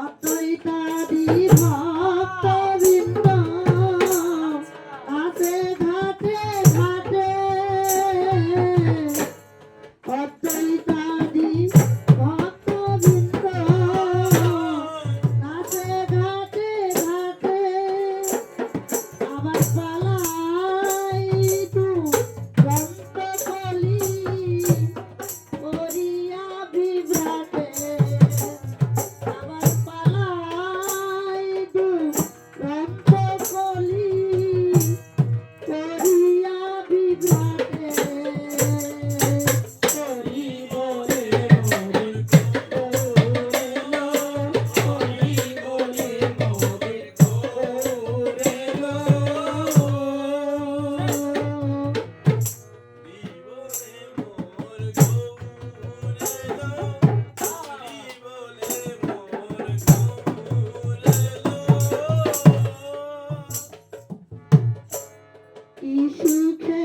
ভক্তই তারি ভক্ত 一首歌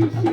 Thank you.